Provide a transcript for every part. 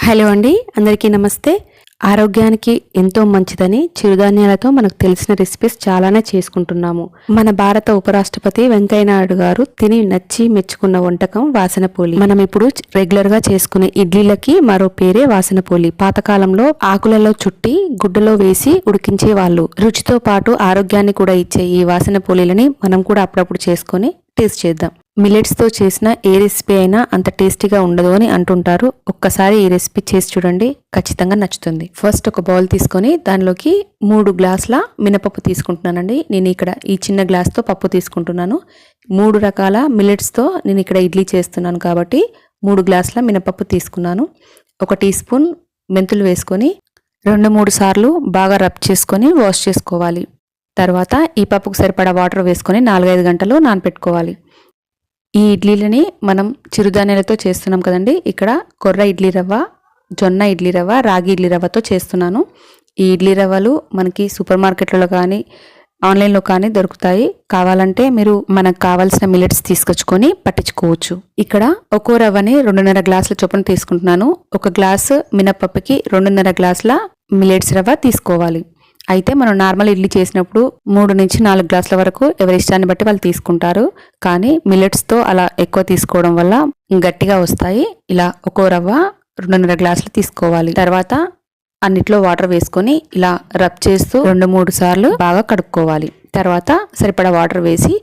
Hello అండి అందరికీ నమస్తే. ఆరోగ్యానికి ఎంతో మంచిదని చిరుధాన్యాలతో మనకు తెలిసిన రెసిపీస్ చాలానే చేసుకుంటున్నాము. మన భారత ఉపరాష్ట్రపతి వెంకయ్యనాయుడు గారు తిని నచ్చి మెచ్చుకున్న వంటకం వాసనపోలి మనం ఇప్పుడు రెగ్యులర్గా చేసుకునే ఇడ్లీలకి మరో పేరే వాసనపోలి పాతకాలంలో ఆకులలో చుట్టి గుడ్డలో వేసి ఉడికించే వాళ్ళు రుచితో పాటు ఆరోగ్యాన్ని కూడా ఇచ్చే ఈ వాసన పూలీలని మనం కూడా అప్పుడప్పుడు చేసుకొని టేస్ట్ చేద్దాం. మిలెట్స్తో చేసిన ఏ రెసిపీ అయినా అంత టేస్టీగా ఉండదు అని అంటుంటారు. ఒక్కసారి ఈ రెసిపీ చేసి చూడండి ఖచ్చితంగా నచ్చుతుంది. ఫస్ట్ ఒక బౌల్ తీసుకొని దానిలోకి మూడు గ్లాసుల మినపప్పు తీసుకుంటున్నానండి. నేను ఇక్కడ ఈ చిన్న గ్లాస్తో పప్పు తీసుకుంటున్నాను. మూడు రకాల మిలెట్స్తో నేను ఇక్కడ ఇడ్లీ చేస్తున్నాను కాబట్టి మూడు గ్లాసుల మినపప్పు తీసుకున్నాను. ఒక టీ స్పూన్ మెంతులు వేసుకొని రెండు మూడు సార్లు బాగా రబ్ చేసుకొని వాష్ చేసుకోవాలి. తర్వాత ఈ పప్పుకు సరిపడా వాటర్ వేసుకొని నాలుగైదు గంటలు నానపెట్టుకోవాలి. ఈ ఇడ్లీలని మనం చిరుధాన్యాలతో చేస్తున్నాం కదండి. ఇక్కడ కొర్ర ఇడ్లీ రవ్వ జొన్న ఇడ్లీ రవ్వ రాగి ఇడ్లీ రవ్వతో చేస్తున్నాను. ఈ ఇడ్లీ రవ్వలు మనకి సూపర్ మార్కెట్లలో కానీ ఆన్లైన్లో కానీ దొరుకుతాయి. కావాలంటే మీరు మనకు కావాల్సిన మిల్లెట్స్ తీసుకొచ్చుకొని పట్టించుకోవచ్చు. ఇక్కడ ఒక్కో రవ్వని రెండున్నర గ్లాసుల చొప్పున తీసుకుంటున్నాను. ఒక గ్లాసు మినపప్పుకి రెండున్నర గ్లాసుల మిల్లెట్స్ రవ్వ తీసుకోవాలి. అయితే మనం నార్మల్ ఇడ్లీ చేసినప్పుడు మూడు నుంచి నాలుగు గ్లాసుల వరకు ఎవరి ఇష్టాన్ని బట్టి వాళ్ళు తీసుకుంటారు. కానీ మిల్లెట్స్తో అలా ఎక్కువ తీసుకోవడం వల్ల గట్టిగా వస్తాయి. ఇలా ఒక్కో రవ్వ రెండున్నర గ్లాసులు తీసుకోవాలి. తర్వాత అన్నిట్లో వాటర్ వేసుకొని ఇలా రబ్ చేస్తూ రెండు మూడు సార్లు బాగా కడుక్కోవాలి. తర్వాత సరిపడా వాటర్ వేసి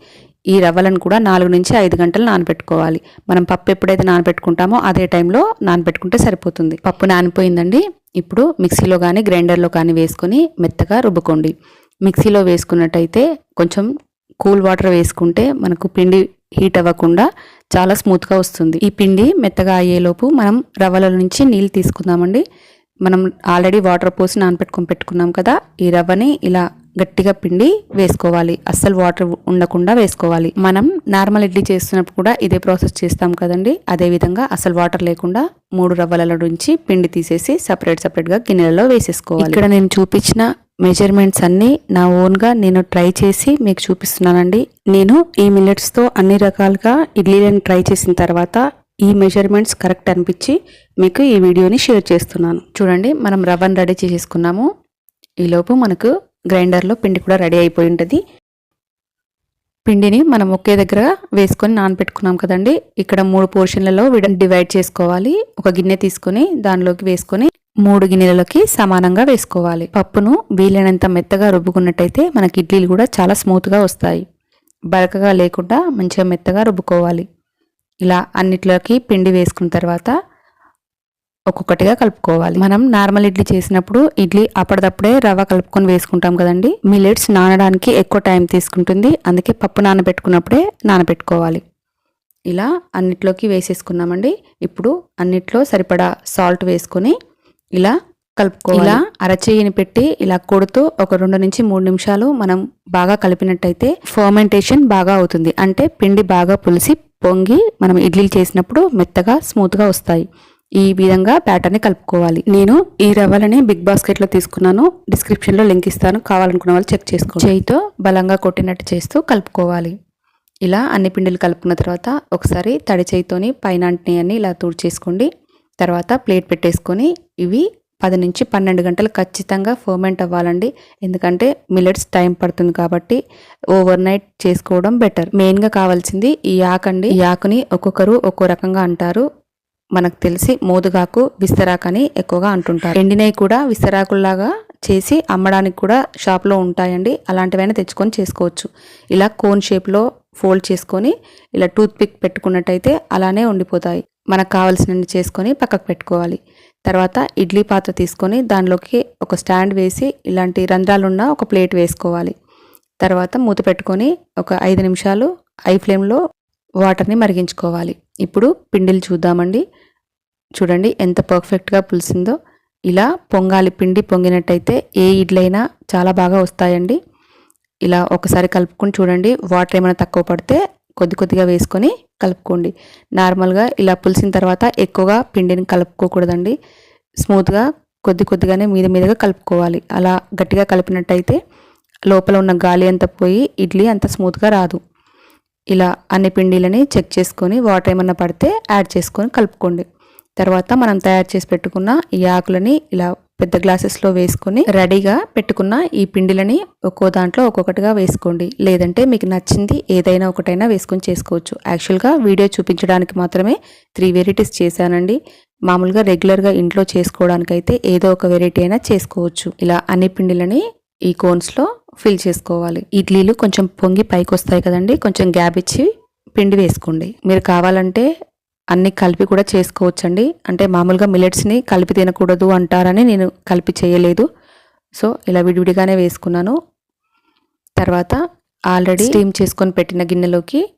ఈ రవ్వలను కూడా నాలుగు నుంచి ఐదు గంటలు నానబెట్టుకోవాలి. మనం పప్పు ఎప్పుడైతే నానబెట్టుకుంటామో అదే టైంలో నానబెట్టుకుంటే సరిపోతుంది. పప్పు నానిపోయిందండి. ఇప్పుడు మిక్సీలో కానీ గ్రైండర్లో కానీ వేసుకొని మెత్తగా రుబ్బుకోండి. మిక్సీలో వేసుకున్నట్టయితే కొంచెం కూల్ వాటర్ వేసుకుంటే మనకు పిండి హీట్ అవ్వకుండా చాలా స్మూత్గా వస్తుంది. ఈ పిండి మెత్తగా అయ్యేలోపు మనం రవ్వల నుంచి నీళ్ళు తీసుకుందామండి. మనం ఆల్రెడీ వాటర్ పోసి నానపెట్టుకొని పెట్టుకున్నాం కదా ఈ రవ్వని ఇలా గట్టిగా పిండి వేసుకోవాలి. అస్సలు వాటర్ ఉండకుండా వేసుకోవాలి. మనం నార్మల్ ఇడ్లీ చేస్తున్నప్పుడు కూడా ఇదే ప్రాసెస్ చేస్తాం కదండి. అదే విధంగా అసలు వాటర్ లేకుండా మూడు రవ్వల నుంచి పిండి తీసేసి సపరేట్ సపరేట్గా గిన్నెలలో వేసేసుకోవాలి. ఇక్కడ నేను చూపించిన మెజర్మెంట్స్ అన్ని నా ఓన్గా నేను ట్రై చేసి మీకు చూపిస్తున్నానండి. నేను ఈ మిల్లెట్స్తో అన్ని రకాలుగా ఇడ్లీలను ట్రై చేసిన తర్వాత ఈ మెజర్మెంట్స్ కరెక్ట్ అనిపించి మీకు ఈ వీడియోని షేర్ చేస్తున్నాను. చూడండి మనం రవ్వను రెడీ చేసేసుకున్నాము. ఈలోపు మనకు గ్రైండర్లో పిండి కూడా రెడీ అయిపోయి ఉంటుంది. పిండిని మనం ఒకే దగ్గర వేసుకొని నానబెట్టుకున్నాం కదండి. ఇక్కడ మూడు పోర్షన్లలో డివైడ్ చేసుకోవాలి. ఒక గిన్నె తీసుకొని దానిలోకి వేసుకొని మూడు గిన్నెలలోకి సమానంగా వేసుకోవాలి. పప్పును వీలైనంత మెత్తగా రుబ్బుకున్నట్టయితే మనకి ఇడ్లీలు కూడా చాలా స్మూత్గా వస్తాయి. బరకగా లేకుండా మంచిగా మెత్తగా రుబ్బుకోవాలి. ఇలా అన్నిట్లోకి పిండి వేసుకున్న తర్వాత ఒక్కొక్కటిగా కలుపుకోవాలి. మనం నార్మల్ ఇడ్లీ చేసినప్పుడు ఇడ్లీ అప్పటిదప్పుడే రవ్వ కలుపుకొని వేసుకుంటాం కదండి. మిల్లెట్స్ నానడానికి ఎక్కువ టైం తీసుకుంటుంది. అందుకే పప్పు నానబెట్టుకున్నప్పుడే నానబెట్టుకోవాలి. ఇలా అన్నిట్లోకి వేసేసుకున్నామండి. ఇప్పుడు అన్నిట్లో సరిపడా సాల్ట్ వేసుకొని ఇలా కలుపుకోవాలి. ఇలా అరచేయిని పెట్టి ఇలా కొడుతూ ఒక రెండు నుంచి మూడు నిమిషాలు మనం బాగా కలిపినట్టయితే ఫర్మెంటేషన్ బాగా అవుతుంది. అంటే పిండి బాగా పులిసి పొంగి మనం ఇడ్లీలు చేసినప్పుడు మెత్తగా స్మూత్గా వస్తాయి. ఈ విధంగా బ్యాటర్ని కలుపుకోవాలి. నేను ఈ రవ్వలని బిగ్ బాస్కెట్లో తీసుకున్నాను. డిస్క్రిప్షన్లో లింక్ ఇస్తాను. కావాలనుకున్న వాళ్ళు చెక్ చేసుకో చేయితో బలంగా కొట్టినట్టు చేస్తూ కలుపుకోవాలి. ఇలా అన్ని పిండిలు కలుపుకున్న తర్వాత ఒకసారి తడి చేయితోని పైన అన్ని ఇలా చేసుకోండి తర్వాత ప్లేట్ పెట్టేసుకొని ఇవి పది నుంచి పన్నెండు గంటలు ఖచ్చితంగా ఫర్మెంట్ అవ్వాలండి. ఎందుకంటే మిల్లెట్స్ టైం పడుతుంది కాబట్టి ఓవర్ నైట్ చేసుకోవడం బెటర్ మెయిన్గా కావాల్సింది ఈ ఆకండి. ఈ ఆకుని ఒక్కొక్కరు ఒక్కో రకంగా అంటారు. మనకు తెలిసి మోదుగాకు విస్తరాకని ఎక్కువగా అంటుంటారు. ఎండినవి కూడా విస్తరాకుల్లాగా చేసి అమ్మడానికి కూడా షాప్లో ఉంటాయండి. అలాంటివైనా తెచ్చుకొని చేసుకోవచ్చు. ఇలా కోన్ షేప్లో ఫోల్డ్ చేసుకొని ఇలా టూత్ పిక్ పెట్టుకున్నట్టయితే అలానే ఉండిపోతాయి. మనకు కావాల్సినవి చేసుకొని పక్కకు పెట్టుకోవాలి. తర్వాత ఇడ్లీ పాత్ర తీసుకొని దానిలోకి ఒక స్టాండ్ వేసి ఇలాంటి రంధ్రాలున్న ఒక ప్లేట్ వేసుకోవాలి. తర్వాత మూత పెట్టుకొని ఒక ఐదు నిమిషాలు ఐ ఫ్లేమ్లో వాటర్ని మరిగించుకోవాలి. ఇప్పుడు పిండిలు చూద్దామండి. చూడండి ఎంత పర్ఫెక్ట్గా పులిసిందో. ఇలా పొంగాలి పిండి పొంగినట్టయితే ఏ ఇడ్లైనా చాలా బాగా వస్తాయండి. ఇలా ఒకసారి కలుపుకొని చూడండి. వాటర్ ఏమైనా తక్కువ పడితే కొద్ది కొద్దిగా వేసుకొని కలుపుకోండి. నార్మల్గా ఇలా పులిసిన తర్వాత ఎక్కువగా పిండిని కలుపుకోకూడదండి. స్మూత్గా కొద్ది కొద్దిగానే మీద మీదగా కలుపుకోవాలి. అలా గట్టిగా కలిపినట్టయితే లోపల ఉన్న గాలి అంతా పోయి ఇడ్లీ అంత స్మూత్గా రాదు. ఇలా అన్ని పిండిలని చెక్ చేసుకొని వాటర్ ఏమన్నా పడితే యాడ్ చేసుకొని కలుపుకోండి. తర్వాత మనం తయారు చేసి పెట్టుకున్న ఈ ఆకులని ఇలా పెద్ద గ్లాసెస్లో వేసుకొని రెడీగా పెట్టుకున్న ఈ పిండిలని ఒక్కో దాంట్లో ఒక్కొక్కటిగా వేసుకోండి. లేదంటే మీకు నచ్చింది ఏదైనా ఒకటైనా వేసుకొని చేసుకోవచ్చు. యాక్చువల్గా వీడియో చూపించడానికి మాత్రమే త్రీ వెరైటీస్ చేశానండి. మామూలుగా రెగ్యులర్గా ఇంట్లో చేసుకోవడానికైతే ఏదో ఒక వెరైటీ అయినా చేసుకోవచ్చు. ఇలా అన్ని పిండిలని ఈ కోన్స్లో ఫిల్ చేసుకోవాలి. ఇడ్లీలు కొంచెం పొంగి పైకి వస్తాయి కదండి కొంచెం గ్యాప్ ఇచ్చి పిండి వేసుకోండి. మీరు కావాలంటే అన్ని కలిపి కూడా చేసుకోవచ్చండి. అంటే మామూలుగా మిల్లెట్స్ని కలిపి తినకూడదు అంటారని నేను కలిపి చేయలేదు. సో ఇలా విడివిడిగానే వేసుకున్నాను. తర్వాత ఆల్రెడీ స్టీమ్ చేసుకొని పెట్టిన గిన్నెలోకి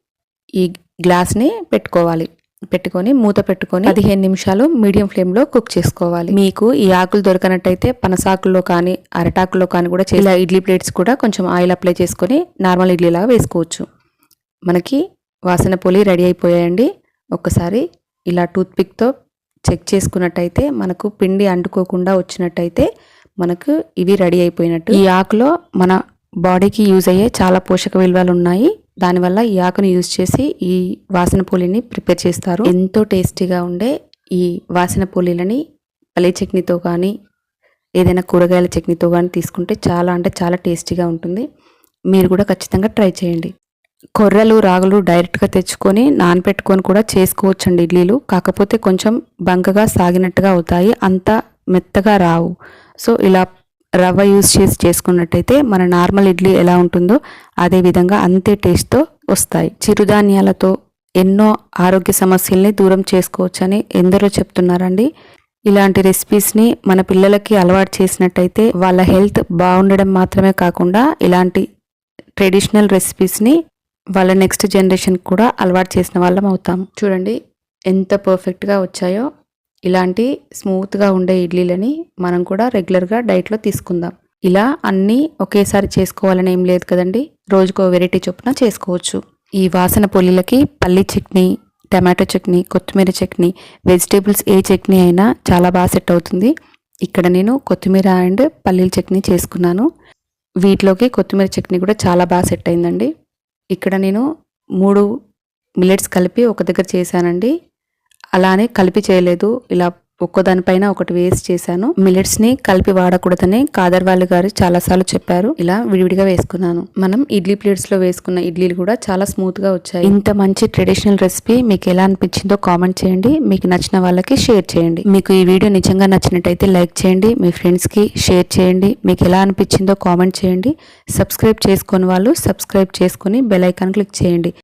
ఈ గ్లాస్ని పెట్టుకోవాలి. పెట్టుకొని మూత పెట్టుకొని పదిహేను నిమిషాలు మీడియం ఫ్లేమ్లో కుక్ చేసుకోవాలి. మీకు ఈ ఆకులు దొరకనట్టయితే పనసాకుల్లో కానీ అరటాకుల్లో కానీ కూడా చే- ఇలా ఇడ్లీ ప్లేట్స్ కూడా కొంచెం ఆయిల్ అప్లై చేసుకొని నార్మల్ ఇడ్లీలాగా వేసుకోవచ్చు. మనకి వాసన పొలి రెడీ అయిపోయాయండి. ఒక్కసారి ఇలా టూత్పిక్తో చెక్ చేసుకున్నట్టయితే మనకు పిండి అంటుకోకుండా వచ్చినట్టయితే మనకు ఇవి రెడీ అయిపోయినట్టు. ఈ ఆకులో మన బాడీకి యూజ్ అయ్యే చాలా పోషక విలువలు ఉన్నాయి. దానివల్ల ఈ ఆకును యూజ్ చేసి ఈ వాసన పూలిని ప్రిపేర్ చేస్తారు. ఎంతో టేస్టీగా ఉండే ఈ వాసన పూలీలని పల్లీ చట్నీతో కానీ ఏదైనా కూరగాయల చట్నీతో కానీ తీసుకుంటే చాలా అంటే చాలా టేస్టీగా ఉంటుంది. మీరు కూడా ఖచ్చితంగా ట్రై చేయండి. కొర్రలు రాగులు డైరెక్ట్గా తెచ్చుకొని నానపెట్టుకొని కూడా చేసుకోవచ్చండి ఇడ్లీలు. కాకపోతే కొంచెం బంకగా సాగినట్టుగా అవుతాయి. అంత మెత్తగా రావు. సో ఇలా రవ్వ యూజ్ చేసి చేసుకున్నట్టయితే మన నార్మల్ ఇడ్లీ ఎలా ఉంటుందో అదే విధంగా అంతే టేస్ట్తో వస్తాయి. చిరుధాన్యాలతో ఎన్నో ఆరోగ్య సమస్యల్ని దూరం చేసుకోవచ్చని ఎందరో చెప్తున్నారండి. ఇలాంటి రెసిపీస్ని మన పిల్లలకి అలవాటు చేసినట్టయితే వాళ్ళ హెల్త్ బాగుండడం మాత్రమే కాకుండా ఇలాంటి ట్రెడిషనల్ రెసిపీస్ని వాళ్ళ నెక్స్ట్ జనరేషన్కి కూడా అలవాటు చేసిన వాళ్ళం అవుతాం. చూడండి ఎంత పర్ఫెక్ట్గా వచ్చాయో. ఇలాంటి స్మూత్గా ఉండే ఇడ్లీలని మనం కూడా రెగ్యులర్గా డైట్లో తీసుకుందాం. ఇలా అన్నీ ఒకేసారి చేసుకోవాలని ఏం లేదు కదండి. రోజుకో వెరైటీ చొప్పున చేసుకోవచ్చు. ఈ వాసన పొల్లిలకి పల్లి చట్నీ టమాటో చట్నీ కొత్తిమీర చట్నీ వెజిటేబుల్స్ ఏ చట్నీ అయినా చాలా బాగా సెట్ అవుతుంది. ఇక్కడ నేను కొత్తిమీర అండ్ పల్లీల చట్నీ చేసుకున్నాను. వీటిలోకి కొత్తిమీర చట్నీ కూడా చాలా బాగా సెట్ అయిందండి. ఇక్కడ నేను మూడు మిల్లెట్స్ కలిపి ఒక దగ్గర చేశానండి. అలానే కలిపి చేయలేదు. ఇలా ఒక్కదానిపైన ఒకటి వేసి చేశాను. మిల్లెట్స్ని కలిపి వాడకూడదని కాదర్ వాళ్ళు గారు చాలాసార్లు చెప్పారు. ఇలా విడివిడిగా వేసుకున్నాను. మనం ఇడ్లీ ప్లేట్స్లో వేసుకున్న ఇడ్లీలు కూడా చాలా స్మూత్గా వచ్చాయి. ఇంత మంచి ట్రెడిషనల్ రెసిపీ మీకు ఎలా అనిపించిందో కామెంట్ చేయండి. మీకు నచ్చిన వాళ్ళకి షేర్ చేయండి. మీకు ఈ వీడియో నిజంగా నచ్చినట్టయితే లైక్ చేయండి. మీ ఫ్రెండ్స్కి షేర్ చేయండి. మీకు ఎలా అనిపించిందో కామెంట్ చేయండి. సబ్స్క్రైబ్ చేసుకుని వాళ్ళు సబ్స్క్రైబ్ చేసుకుని బెల్ ఐకాన్ క్లిక్ చేయండి.